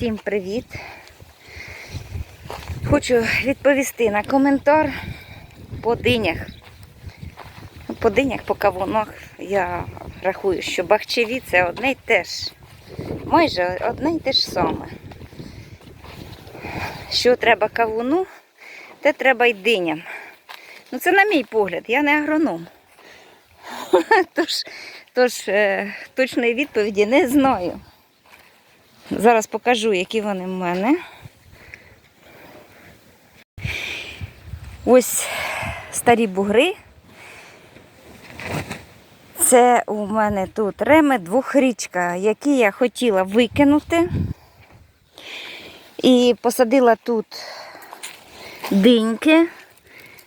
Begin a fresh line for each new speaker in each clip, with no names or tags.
Всім привіт! Хочу відповісти на коментар по динях. По динях, по кавунах я рахую, що бахчеві це одне й те ж. Майже одне й те ж саме. Що треба кавуну, те треба й диням. Ну це на мій погляд, я не агроном. Тож, тож е, точної відповіді не знаю. Зараз покажу, які вони в мене. Ось старі бугри. Це у мене тут реми двохрічка, які я хотіла викинути. І посадила тут диньки,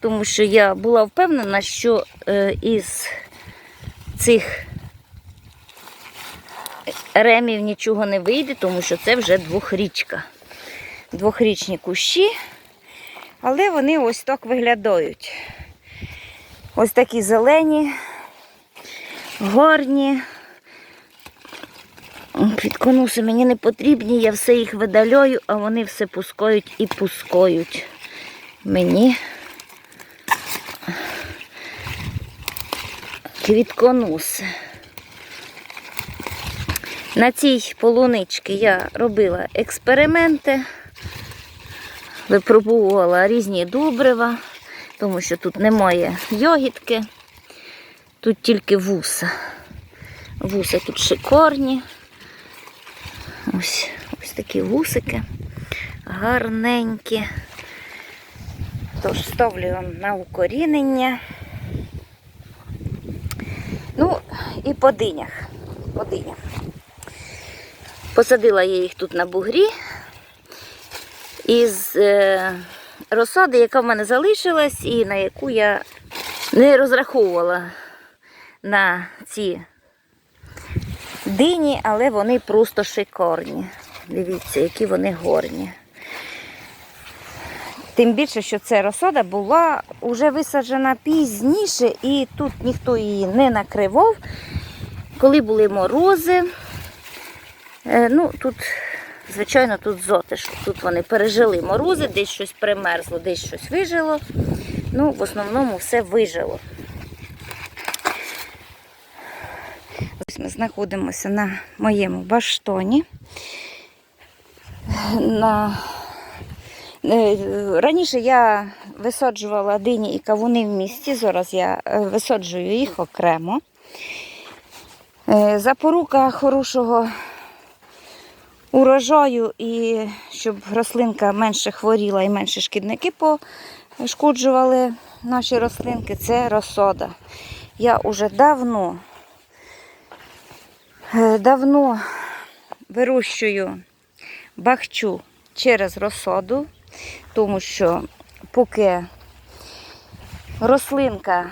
тому що я була впевнена, що е, із цих ремів нічого не вийде, тому що це вже двохрічка. Двохрічні кущі, але вони ось так виглядають. Ось такі зелені, гарні. Квітконуси мені не потрібні, я все їх видаляю, а вони все пускають і пускають мені. Квітконуси. На цій полуничці я робила експерименти, випробувала різні добрива, тому що тут немає йогітки, тут тільки вуса. Вуса тут шикарні. Ось, ось такі вусики, гарненькі. Тож ставлю вам на укорінення. Ну, і по динях. По динях. Посадила я їх тут на бугрі із е, розсади, яка в мене залишилась, і на яку я не розраховувала на ці дині, але вони просто шикарні. Дивіться, які вони горні. Тим більше, що ця розсада була вже висаджена пізніше, і тут ніхто її не накривав. Коли були морози, Ну, тут, звичайно, тут затишок. Тут вони пережили морози, десь щось примерзло, десь щось вижило. Ну, в основному все вижило. Ось ми знаходимося на моєму баштоні. На... е, Раніше я висаджувала дині і кавуни в місті, зараз я е, висаджую їх окремо. Е, Запорука хорошого урожаю і щоб рослинка менше хворіла і менше шкідники пошкоджували наші рослинки, це розсода. Я вже давно, е, давно вирощую бахчу через розсоду, тому що поки рослинка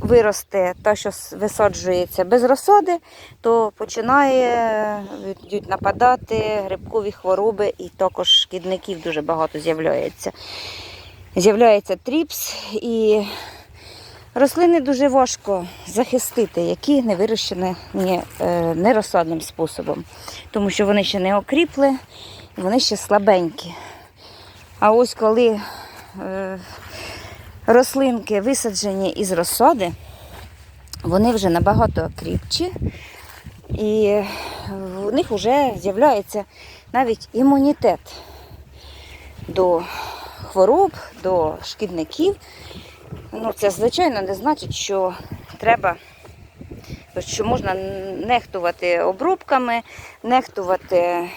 виросте те, що висаджується без розсади, то починає йдуть нападати грибкові хвороби і також шкідників дуже багато з'являється. З'являється тріпс і рослини дуже важко захистити, які не вирощені ні, е, нерозсадним способом, тому що вони ще не окріпли, вони ще слабенькі. А ось коли е, рослинки висаджені із розсади, вони вже набагато кріпчі, і в них вже з'являється навіть імунітет до хвороб, до шкідників. Ну, це, звичайно, не значить, що треба, що можна нехтувати обробками, нехтувати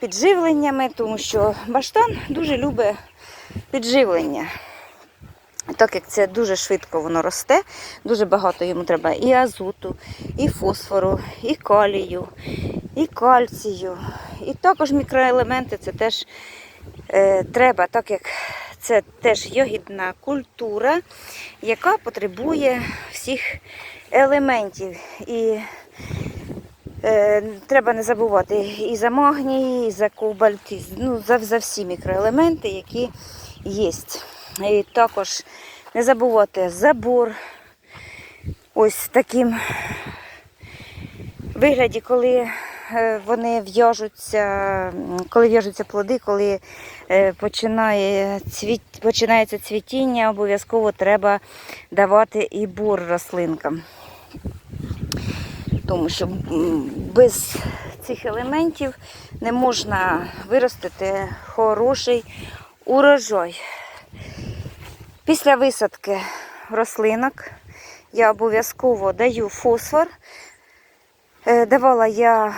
підживленнями, тому що баштан дуже любить підживлення. Так як це дуже швидко воно росте, дуже багато йому треба і азоту, і фосфору, і калію, і кальцію. І також мікроелементи це теж е, треба, так як це теж йогідна культура, яка потребує всіх елементів. І е, треба не забувати і за магній, і за кобальт, і, ну, за, за всі мікроелементи, які є. І також не забувати забор. Ось таким вигляді, коли е, вони в'яжуться, коли в'яжуться плоди, коли е, починає цвіт, починається цвітіння, обов'язково треба давати і бур рослинкам. Тому що без цих елементів не можна виростити хороший урожай. Після висадки рослинок я обов'язково даю фосфор. Е, Давала я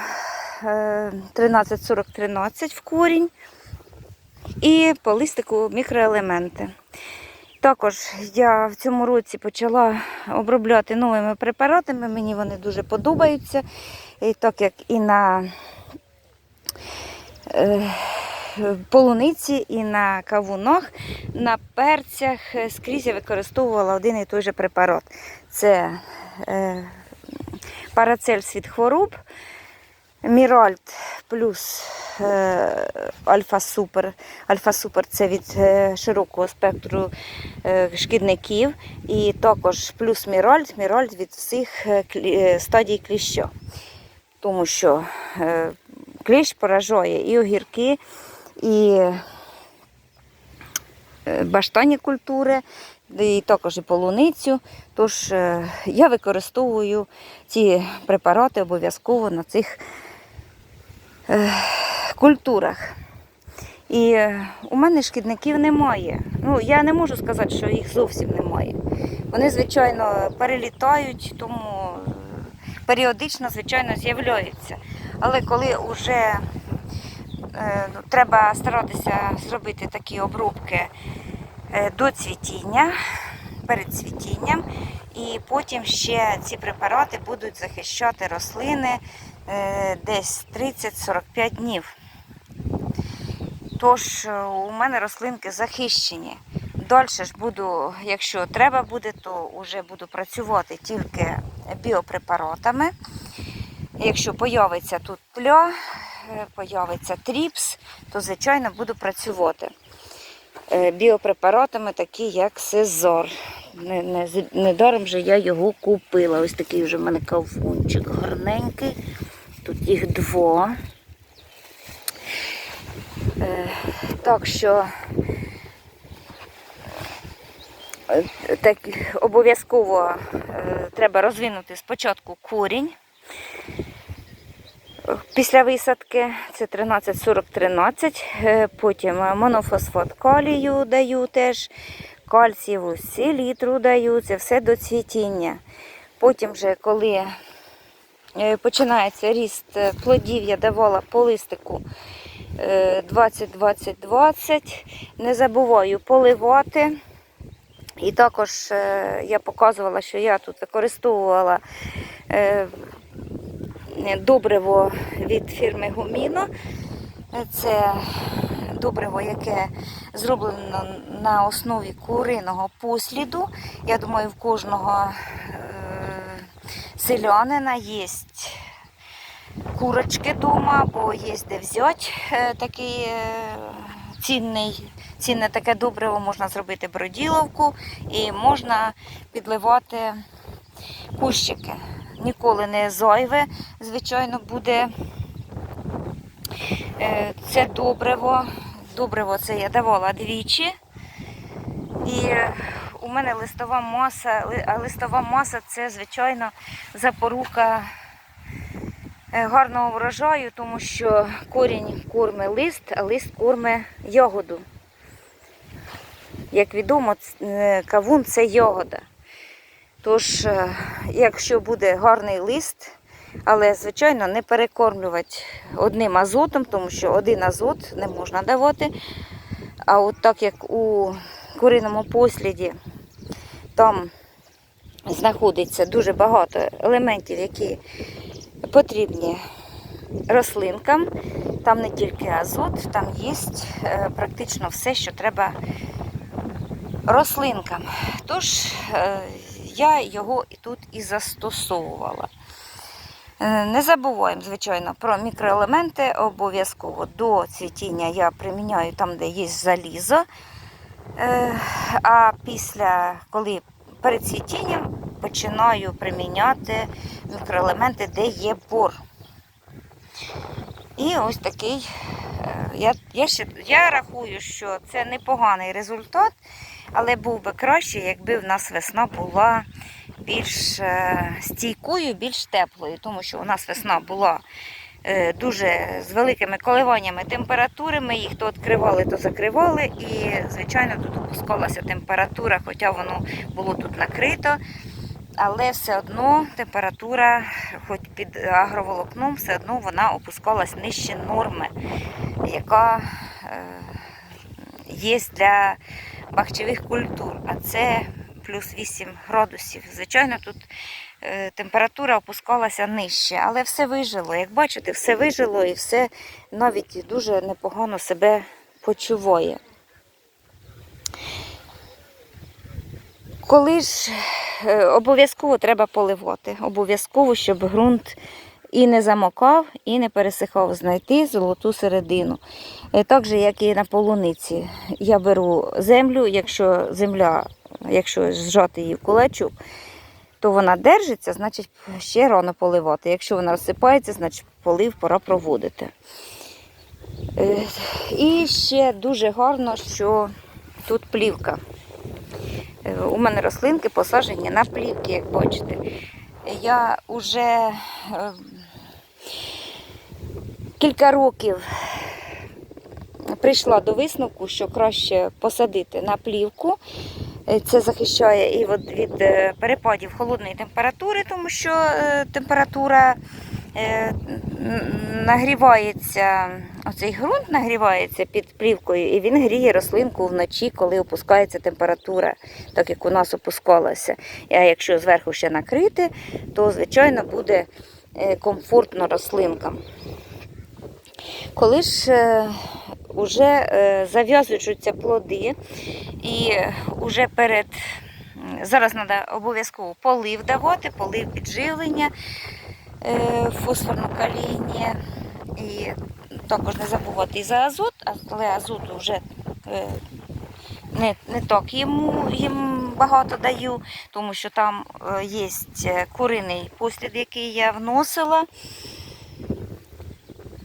е, 13-40-13 в корінь і по листику мікроелементи. Також я в цьому році почала обробляти новими препаратами, мені вони дуже подобаються. І так як і на е, полуниці, і на кавунах, на перцях е, скрізь я використовувала один і той же препарат. Це е, парацельс від хвороб, Міральт плюс е, Альфа Супер. Альфа Супер це від е, широкого спектру е, шкідників. І також плюс Міральт, Міральт від всіх е, е, стадій кліща. Тому що е, кліщ поражає і огірки, і е, баштанні культури, і також і полуницю. Тож е, я використовую ці препарати обов'язково на цих е, культурах. І у мене шкідників немає. Ну, я не можу сказати, що їх зовсім немає. Вони, звичайно, перелітають, тому періодично, звичайно, з'являються. Але коли вже треба старатися зробити такі обробки е, до цвітіння, перед цвітінням, і потім ще ці препарати будуть захищати рослини е, десь 30-45 днів. Тож е, у мене рослинки захищені. Далі ж буду, якщо треба буде, то вже буду працювати тільки біопрепаратами. Якщо появиться тут тля, е, появиться тріпс, то звичайно буду працювати е, біопрепаратами, такі як Сезор. Недаром же я його купила. Ось такий вже в мене кавунчик гарненький. Тут їх два. Е, Так що е, так, обов'язково треба розвинути спочатку корінь. Після висадки це 13-40-13, е, потім монофосфат калію даю теж, кальцієву селітру даю, це все до цвітіння. Потім вже, коли е, починається ріст е, плодів, я давала по листику е, 20-20-20. Не забуваю поливати. І також е, я показувала, що я тут використовувала е, добриво від фірми Гуміно. Це добриво, яке зроблено на основі куриного посліду. Я думаю, в кожного е, селянина є курочки вдома, бо є де взяти е, такий е, цінний. Цінне таке добриво можна зробити броділовку і можна підливати кущики. Ніколи не зайве, звичайно, буде е, це добриво. Добриво це я давала двічі. І у мене листова маса, а листова маса це, звичайно, запорука е, гарного врожаю, тому що корінь корме лист, а лист корме ягоду. Як відомо, е, кавун це ягода. Тож, е, якщо буде гарний лист, але, звичайно, не перекормлювати одним азотом, тому що один азот не можна давати. А от так як у куриному посліді там знаходиться дуже багато елементів, які потрібні рослинкам. Там не тільки азот, там є е, практично все, що треба рослинкам. Тож е, я його і тут і застосовувала. Е, Не забуваємо, звичайно, про мікроелементи. Обов'язково до цвітіння я приміняю там, де є залізо. Е, А після, коли перед цвітінням, починаю приміняти мікроелементи, де є бор. І ось такий, е, я, я, ще, я рахую, що це непоганий результат, але був би краще, якби в нас весна була більш е, стійкою, більш теплою, тому що у нас весна була е, дуже з великими коливаннями температури. Ми їх то відкривали, то закривали. І, звичайно, тут опускалася температура, хоча воно було тут накрито. Але все одно температура, хоч під агроволокном, все одно вона опускалась нижче норми, яка е, є для бахчевих культур. А це плюс 8 градусів. Звичайно, тут е, температура опускалася нижче, але все вижило. Як бачите, все вижило і все навіть дуже непогано себе почуває. Коли ж е, обов'язково треба поливати, обов'язково, щоб ґрунт і не замокав, і не пересихав, знайти золоту середину. Е, Так як і на полуниці. Я беру землю, якщо земля, якщо зжати її в кулачок, то вона держиться, значить ще рано поливати. Якщо вона розсипається, значить полив пора проводити. Е, І ще дуже гарно, що тут плівка. Е, У мене рослинки посаджені на плівки, як бачите. Я вже е, кілька років прийшла до висновку, що краще посадити на плівку. Е, Це захищає і від, е, перепадів холодної температури, тому що е, температура нагрівається, оцей ґрунт нагрівається під плівкою, і він гріє рослинку вночі, коли опускається температура, так як у нас опускалася. А якщо зверху ще накрити, то звичайно буде е, комфортно рослинкам. Коли ж е, уже е, зав'язуються плоди, і вже перед зараз треба обов'язково полив давати, полив підживлення, е, фосфорно-калійні. І також не забувати і за азот, але азоту вже е, не, не так йому, їм багато даю, тому що там е, є куриний послід, який я вносила.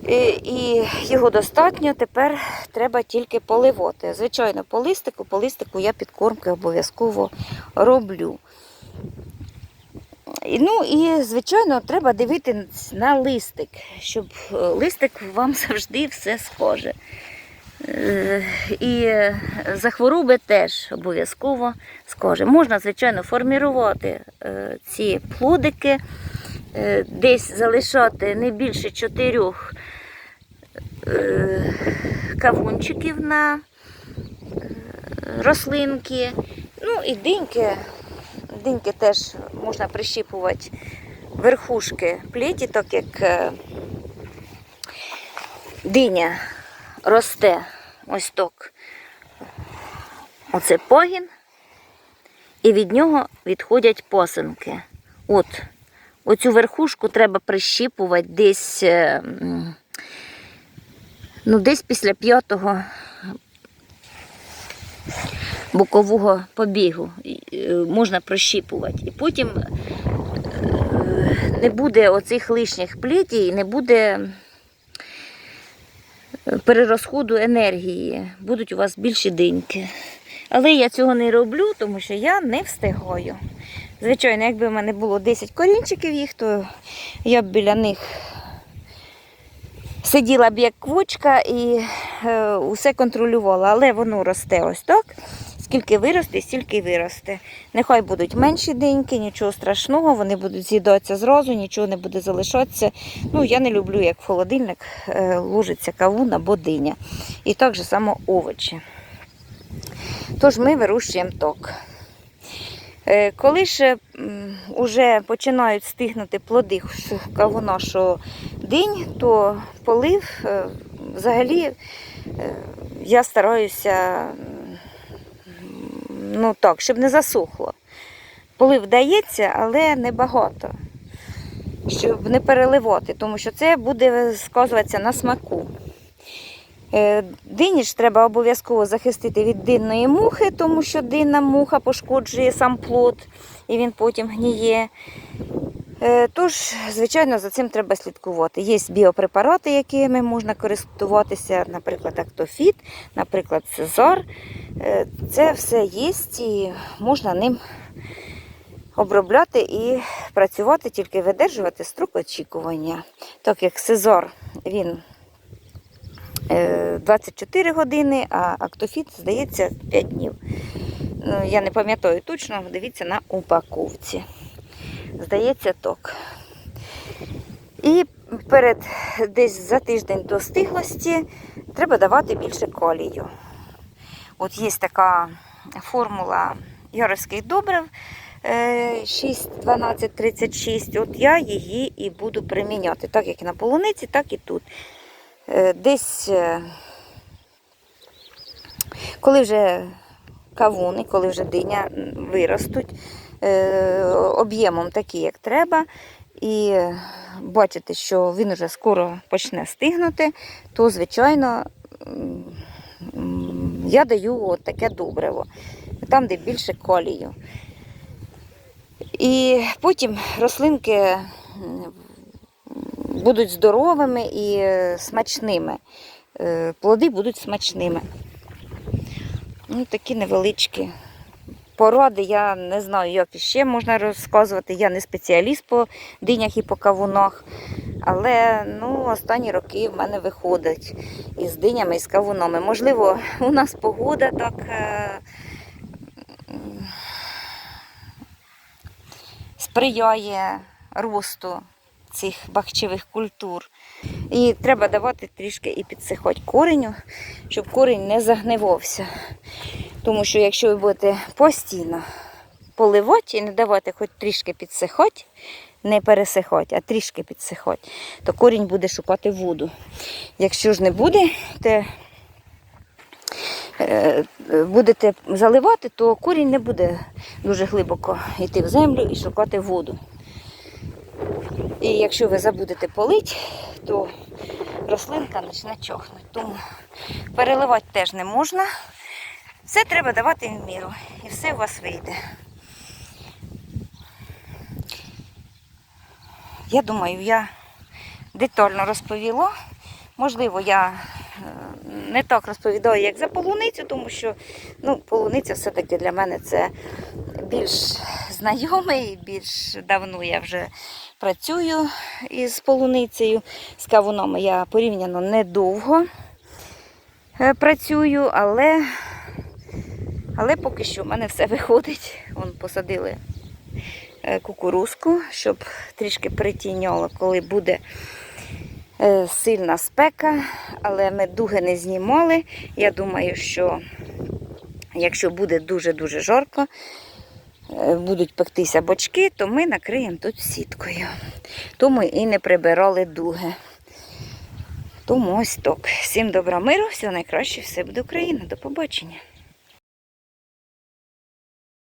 І, і його достатньо, тепер треба тільки поливати. Звичайно, по листику, по листику я підкормки обов'язково роблю. Ну і, звичайно, треба дивитись на листик, щоб е, листик вам завжди все схоже. Е, І за хвороби теж обов'язково схоже. Можна, звичайно, формірувати е, ці плодики, е, десь залишати не більше чотирьох е, кавунчиків на е, рослинки. Ну і диньки. Диньки теж можна прищіпувати верхушки плеті, так як е, диня росте ось так. Оце погін, і від нього відходять посинки. От, оцю верхушку треба прищіпувати десь, е, ну, десь після п'ятого бокового побігу е, можна прощіпувати. І потім е, не буде оцих лишніх плетій, не буде е, перерозходу енергії. Будуть у вас більші диньки. Але я цього не роблю, тому що я не встигаю. Звичайно, якби в мене було 10 корінчиків їх, то я б біля них сиділа б як квочка і усе контролювала. Але воно росте ось так. Скільки виросте, стільки виросте. Нехай будуть менші деньки, нічого страшного, вони будуть з'їдатися зразу, нічого не буде залишатися. Ну, я не люблю, як в холодильник е, ложиться кавун або диня. І так же само овочі. Тож ми вирощуємо ток. Е, Коли ж вже починають стигнути плоди кавуна, що динь, то полив е, взагалі я стараюся ну так, щоб не засохло. Полив дається, але не багато. Щоб не переливати, тому що це буде сказуватися на смаку. Е, Дині треба обов'язково захистити від динної мухи, тому що динна муха пошкоджує сам плод і він потім гніє. Е, Тож, звичайно, за цим треба слідкувати. Є біопрепарати, якими можна користуватися, наприклад, Актофіт, наприклад, Цезар. Е, Це все є і можна ним обробляти і працювати, тільки видержувати строк очікування. Так як Сезар він е, 24 години, а Актофіт, здається, 5 днів. Ну, Я не пам'ятаю точно, дивіться на упаковці. Здається, так. І перед десь за тиждень до стиглості треба давати більше калію. От є така формула яровських добрив е, 6, 12, 36. От я її і буду приміняти, так як і на полуниці, так і тут. Е, Десь, е, коли вже кавуни, коли вже диня виростуть, е, об'ємом такі, як треба, і бачите, що він вже скоро почне стигнути, то, звичайно, я даю от таке добриво, там, де більше колію. І потім рослинки будуть здоровими і смачними. Е, Плоди будуть смачними. Ну, такі невеличкі поради. Я не знаю, як ще можна розказувати. Я не спеціаліст по динях і по кавунах. Але ну, останні роки в мене виходить із динями і з кавунами. Можливо, у нас погода так. е, сприяє росту цих бахчевих культур. І треба давати трішки і підсихати кореню, щоб корінь не загнивався. Тому що якщо ви будете постійно поливати і не давати хоч трішки підсихати, не пересихати, а трішки підсихати, то корінь буде шукати воду. Якщо ж не буде, то е, будете заливати, то корінь не буде дуже глибоко йти в землю і шукати воду. І якщо ви забудете полити, то рослинка почне чохнути. Тому переливати теж не можна. Все треба давати в міру. І все у вас вийде. Я думаю, я детально розповіла. Можливо, я е, не так розповідаю, як за полуницю, тому що ну, полуниця все-таки для мене це більш знайомий, більш давно я вже працюю із полуницею. З кавунами я порівняно недовго е, працюю, але, але поки що в мене все виходить. Вон посадили е, кукурузку, щоб трішки притіняло, коли буде е, сильна спека, але ми дуги не знімали. Я думаю, що якщо буде дуже-дуже жарко, е, будуть пектися бочки, то ми накриємо тут сіткою. Тому і не прибирали дуги. Тому ось так. Всім добра миру, всього найкраще, все буде Україна. До побачення.